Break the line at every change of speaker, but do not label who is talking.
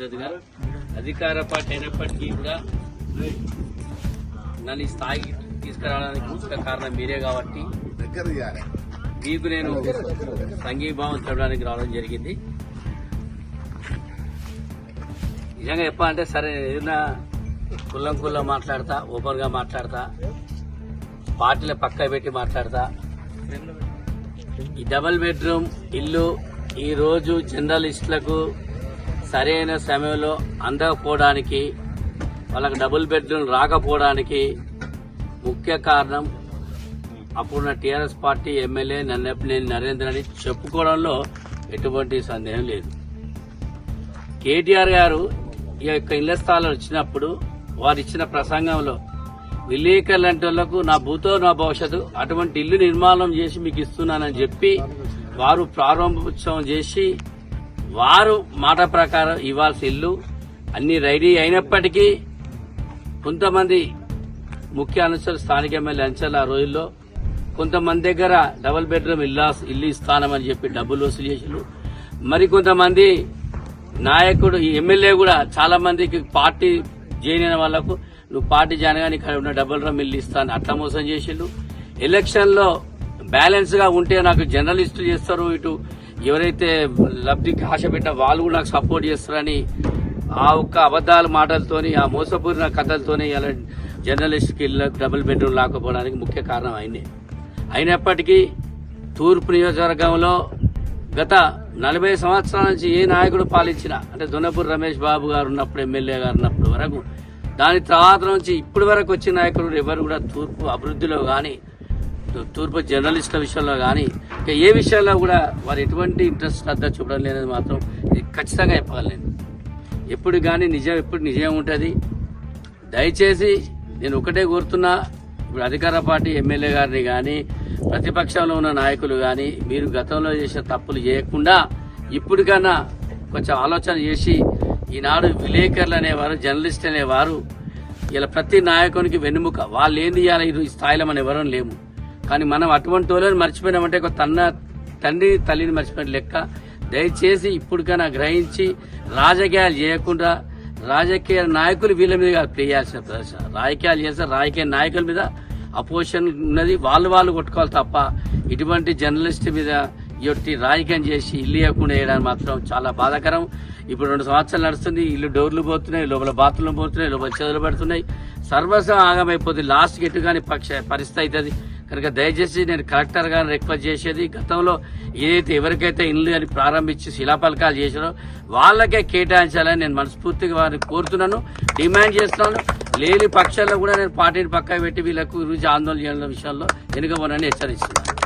పద్ధతిగా అధికార పార్టీ అయినప్పటికీ కూడా నన్ను ఈ స్థాయికి తీసుకురావడానికి ముఖ్య కారణం మీరే కాబట్టి మీకు నేను సంఘీభావం చూడడానికి రావడం జరిగింది. నిజంగా చెప్పాలంటే సరే ఏదైనా కుల్లం కుల్లం మాట్లాడతా ఓపెన్గా మాట్లాడతా పార్టీల పక్క పెట్టి మాట్లాడతా. ఈ డబుల్ బెడ్రూమ్ ఇల్లు ఈ రోజు జర్నలిస్టులకు సరైన సమయంలో అందకపోవడానికి వాళ్ళకి డబుల్ బెడ్రూమ్ రాకపోవడానికి ముఖ్య కారణం అప్పుడున్న టీఆర్ఎస్ పార్టీ ఎమ్మెల్యే నన్నపనేని నరేంద్ర అని చెప్పుకోవడంలో ఎటువంటి సందేహం లేదు. కేటీఆర్ గారు ఈ యొక్క ఇళ్ళ స్థలాలు వచ్చినప్పుడు వారు ఇచ్చిన ప్రసంగంలో విలేకరులు నా భూతో నా భవిష్యత్తు అటువంటి ఇల్లు నిర్మాణం చేసి మీకు ఇస్తున్నానని చెప్పి వారు ప్రారంభోత్సవం చేసి వారు మాట ప్రకారం ఇవ్వాల్సిన ఇల్లు అన్ని రెడీ అయినప్పటికీ కొంతమంది ముఖ్య అనుసరులు స్థానిక ఎమ్మెల్యే అంచల్ ఆ రోజుల్లో కొంతమంది దగ్గర డబుల్ బెడ్రూమ్ ఇల్లా ఇల్లు ఇస్తానమని చెప్పి డబ్బులు వసూలు చేసిండ్రు. మరి కొంతమంది నాయకుడు ఈ ఎమ్మెల్యే కూడా చాలా మందికి పార్టీ జాయిన్ అయిన వాళ్ళకు నువ్వు పార్టీ జాయిన్ కానీ ఇక్కడ ఉన్న డబుల్ రూమ్ ఇల్లు ఇస్తాను అట్లా మోసం చేసిండు ఎలక్షన్లో బ్యాలెన్స్గా ఉంటే నాకు జర్నలిస్టులు చేస్తారు ఇటు ఎవరైతే లబ్ధికి ఆశ పెట్టిన వాళ్ళు కూడా నాకు సపోర్ట్ చేస్తారని ఆ ఒక్క అబద్ధాల మాటలతోని ఆ మోసపూరిన కథలతోని ఇలా జర్నలిస్ట్కి డబుల్ బెడ్రూమ్ లేకపోవడానికి ముఖ్య కారణం అయింది అయినప్పటికీ తూర్పు నియోజకవర్గంలో గత నలభై సంవత్సరాల నుంచి ఏ నాయకుడు పాలించిన అంటే దొన్నపూర్ రమేష్ బాబు గారు ఉన్నప్పుడు ఎమ్మెల్యే గారు ఉన్నప్పుడు వరకు దాని తర్వాత నుంచి ఇప్పటి వరకు వచ్చిన నాయకులు ఎవరు కూడా తూర్పు అభివృద్ధిలో కానీ తూర్పు జర్నలిస్టుల విషయంలో కానీ ఇంకా ఏ విషయంలో కూడా వారు ఎటువంటి ఇంట్రెస్ట్ శ్రద్ధ చూపడం లేనిది మాత్రం ఇది ఖచ్చితంగా చెప్పగలను. ఎప్పుడు కానీ నిజం ఎప్పుడు నిజం ఉంటుంది. దయచేసి నేను ఒకటే కోరుతున్నా ఇప్పుడు అధికార పార్టీ ఎమ్మెల్యే గారిని కానీ ప్రతిపక్షంలో ఉన్న నాయకులు కానీ మీరు గతంలో చేసిన తప్పులు చేయకుండా ఇప్పటికన్నా కొంచెం ఆలోచన చేసి ఈనాడు విలేకరులు అనేవారు జర్నలిస్ట్ అనేవారు ఇలా ప్రతి నాయకునికి వెన్నుముక. వాళ్ళు ఏంది తీయాలి ఈ స్థాయిలో మనం ఎవరూ లేము. కానీ మనం అటువంటి వాళ్ళని మర్చిపోయినామంటే ఒక తన్న తండ్రి తల్లిని మర్చిపోయిన లెక్క. దయచేసి ఇప్పటికైనా గ్రహించి రాజకీయాలు చేయకుండా రాజకీయ నాయకులు వీళ్ళ మీద కాదు ప్లే చేయాల్సిన ప్రదర్శన రాజకీయాలు చేస్తే రాజకీయ నాయకుల మీద అపోజిషన్ ఉన్నది వాళ్ళు వాళ్ళు కొట్టుకోవాలి తప్ప ఇటువంటి జర్నలిస్ట్ మీద ఇట్టి రాజకీయం చేసి ఇల్లు ఇవ్వకుండా వేయడానికి మాత్రం చాలా బాధాకరం. ఇప్పుడు రెండు సంవత్సరాలు నడుస్తుంది ఇల్లు డోర్లు పోతున్నాయి లోపల బాత్రూమ్లు పోతున్నాయి లోపల చెదలు పడుతున్నాయి. సర్వస్వం ఆగమైపోతుంది. లాస్ట్ గెట్టు కానీ పక్ష పరిస్థితి అవుతుంది. కనుక దయచేసి నేను కలెక్టర్ గారిని రిక్వెస్ట్ చేసేది గతంలో ఏదైతే ఎవరికైతే ఇల్లు అని ప్రారంభించి శిలాపలకాలు చేసారో వాళ్ళకే కేటాయించాలని నేను మనస్ఫూర్తిగా వారిని కోరుతున్నాను డిమాండ్ చేస్తున్నాను. లేని పక్షాల్లో కూడా నేను పార్టీని పక్కన పెట్టి వీళ్ళకు గురించి ఆందోళన చేయడం విషయాల్లో వెనుకబోనని హెచ్చరిస్తున్నాను.